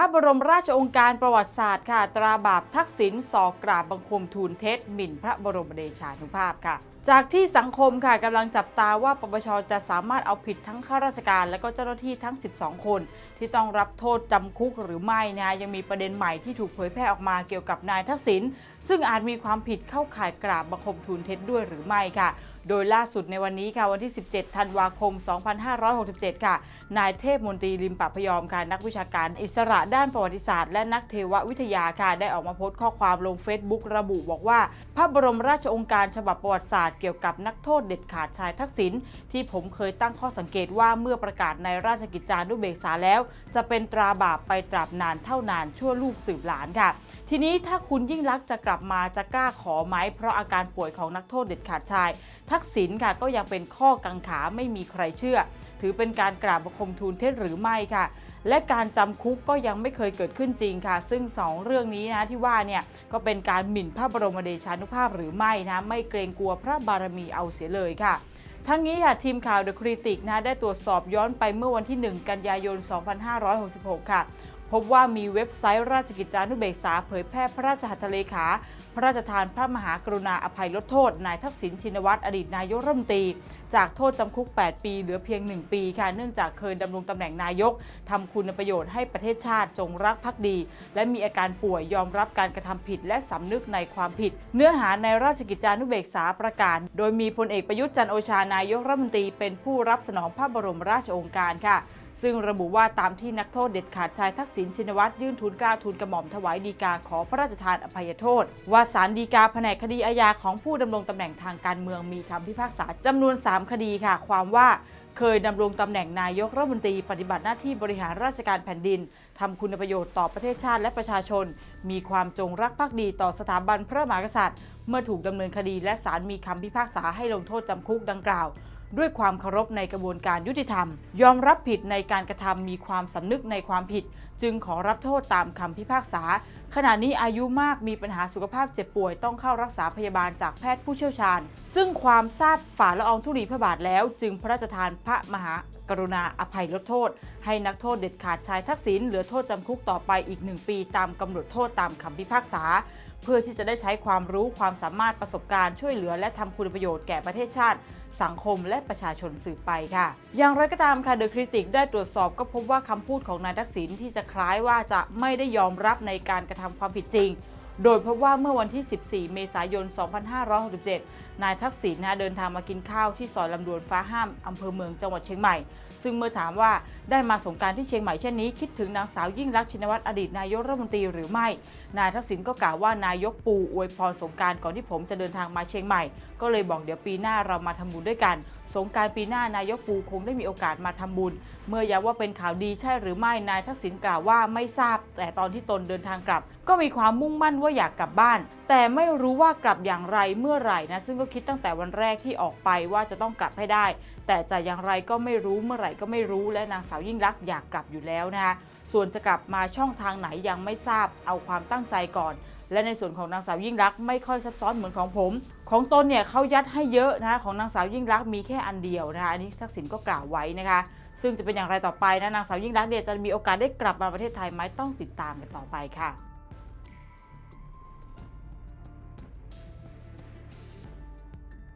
พระบรมราชองค์การประวัติศาสตร์ค่ะ ตราบาปทักษิณสอกราบบังคมทูลเท็จหมิ่นพระบรมเดชานุภาพค่ะจากที่สังคมค่ะกำลังจับตาว่าปปชจะสามารถเอาผิดทั้งข้าราชการ และก็เจ้าหน้าที่ทั้ง 12 คน ที่ต้องรับโทษจำคุกหรือไม่นะยังมีประเด็นใหม่ที่ถูกเผยแพร่ออกมาเกี่ยวกับนายทักษิณซึ่งอาจมีความผิดเข้าข่ายกราบบังคมทูลเท็จด้วยหรือไม่ค่ะ โดยล่าสุดในวันนี้ค่ะวันที่ 17 ธันวาคม 2567 ค่ะ นายเทพมนตรีลิมปะพยอมค่ะนักวิชาการอิสระด้านประวัติศาสตร์และนักเทววิทยาค่ะได้ออกมาโพสต์ข้อความลง Facebook ระบุบอกว่า พระบรมราชองค์การฉบับประวัติศาสตร์เกี่ยวกับนักโทษเด็ดขาดชายทักษิณที่ผมเคยตั้งข้อสังเกตว่าเมื่อประกาศในราชกิจจานุเบกษาแล้ว จะเป็นตราบาปไปตราบนานเท่านานชั่วลูกสืบหลานค่ะ ทีนี้ถ้าคุณยิ่งรักษจะกลับมาจะกล้าขอไหมเพราะอาการป่วยของนักโทษเด็ดขาดชาย ทักษิณค่ะก็ยังเป็นข้อกังขาไม่มีใครเชื่อ ถือเป็นการกราบบังคมทูลเท็จหรือไม่ค่ะ และการจำคุกก็ยังไม่เคยเกิดขึ้นจริงค่ะ ซึ่ง 2 เรื่องนี้นะที่ว่าเนี่ยก็เป็นการหมิ่นพระบรมเดชานุภาพหรือไม่นะไม่เกรงกลัวพระบารมีเอาเสียเลยค่ะทั้งนี้ค่ะทีมข่าวเดอะคริติกนะได้ตรวจสอบย้อนไปเมื่อวันที่ 1 กันยายน 2566 ค่ะ พบว่ามีเว็บไซต์ราชกิจจานุเบกษาเผยแพร่พระราชหัตถเลขา พระราชทานพระมหากรุณาอภัยลดโทษ นายทักษิณชินวัตรอดีตนายกรัฐมนตรี จากโทษจำคุก 8 ปีเหลือเพียง 1 ปีค่ะเนื่องจากเคยดำรงตำแหน่งนายกทำคุณประโยชน์ให้ประเทศชาติจงรักภักดี และมีอาการป่วยยอมรับการกระทำผิด และสำนึกในความผิด เนื้อหาในราชกิจจานุเบกษาประกาศ โดยมีพลเอกประยุทธ์จันโอชานายกรัฐมนตรีเป็นผู้รับสนองพระบรมราชโองการค่ะ ซึ่งระบุว่าตามที่นักโทษเด็ดขาดชายทักษิณชินวัตรยื่นทูลกล้าทูลกระหม่อมถวายดีกาขอพระราชทานอภัยโทษ ว่าสารดีกาแผนกคดีอาญาของผู้ดำรงตำแหน่งทางการเมืองมีคำพิพากษาจำนวน 3 คดีค่ะ ความว่าเคยดำรงตำแหน่งนายกรัฐมนตรีปฏิบัติหน้าที่บริหารราชการแผ่นดินทำคุณประโยชน์ต่อประเทศชาติและประชาชน มีความจงรักภักดีต่อสถาบันพระมหากษัตริย์ เมื่อถูกดำเนินคดีและศาลมีคำพิพากษาให้ลงโทษจำคุกดังกล่าว ด้วยความเคารพในกระบวนการยุติธรรม ยอมรับผิดในการกระทำมีความสำนึกในความผิด จึงขอรับโทษตามคำพิพากษา ขณะนี้อายุมากมีปัญหาสุขภาพเจ็บป่วยต้องเข้ารักษาพยาบาลจากแพทย์ผู้เชี่ยวชาญ ซึ่งความทราบฝ่าละอองธุลีพระบาทแล้ว จึงพระราชทานพระมหากรุณาอภัยลดโทษ ให้นักโทษเด็ดขาดชายทักษิณเหลือโทษจำคุกต่อไปอีกหนึ่งปี ตามกำหนดโทษตามคำพิพากษาเพื่อที่จะได้ใช้ความรู้ความสามารถประสบการณ์ช่วยเหลือ และทำคุณประโยชน์แก่ประเทศชาติ สังคมและประชาชนสืบไปค่ะ อย่างไรก็ตามค่ะเดอะคริติกได้ตรวจสอบก็พบว่าคำพูดของนายทักษิณที่จะคล้ายว่าจะไม่ได้ยอมรับในการกระทำความผิดจริง โดยพบว่าเมื่อวันที่ 14 เมษายน 2567 นายทักษิณนะเดินทางมากินข้าวที่ซอยลำดวนฟ้าห้ามอำเภอเมืองจังหวัดเชียงใหม่ ซึ่งเมื่อถามว่าได้มาสงการที่เชียงใหม่เช่นนี้คิดถึงนางสาวยิ่งรักชินวัตรอดีตนายกรัฐมนตรีหรือไม่ นายทักษิณก็กล่าวว่านายกปูอวยพรสงการก่อนที่ผมจะเดินทางมาเชียงใหม่ ก็เลยบอกเดี๋ยวปีหน้าเรามาทำบุญด้วยกัน สงการปีหน้านายกปูคงได้มีโอกาสมาทำบุญ เมื่อย้ำว่าเป็นข่าวดีใช่หรือไม่นายทักษิณกล่าวว่าไม่ทราบ แต่ตอนที่ตนเดินทางกลับ ก็มีความมุ่งมั่นว่าอยากกลับบ้าน แต่ไม่รู้ว่ากลับอย่างไรเมื่อไหร่นะซึ่งก็คิดตั้งแต่วันแรกที่ออกไปว่าจะต้องกลับให้ได้ แต่จะอย่างไรก็ไม่รู้เมื่อไหร่ก็ไม่รู้และนางสาวยิ่งรักอยากกลับอยู่แล้วนะคะส่วนจะกลับมาช่องทางไหนยังไม่ทราบเอาความตั้งใจก่อน และในส่วนของนางสาวยิ่งรักไม่ค่อยซับซ้อนเหมือนของผม ของตนเนี่ยเขายัดให้เยอะนะคะของนางสาวยิ่งรักษณ์มีแค่อันเดียวนะคะอันนี้ทักษิณก็กล่าวไว้นะคะ ซึ่งจะเป็นอย่างไรต่อไปนะนางสาวยิ่งรักษณ์เนี่ยจะมีโอกาสได้กลับมาประเทศไทยไหมต้องติดตามกันต่อไปค่ะ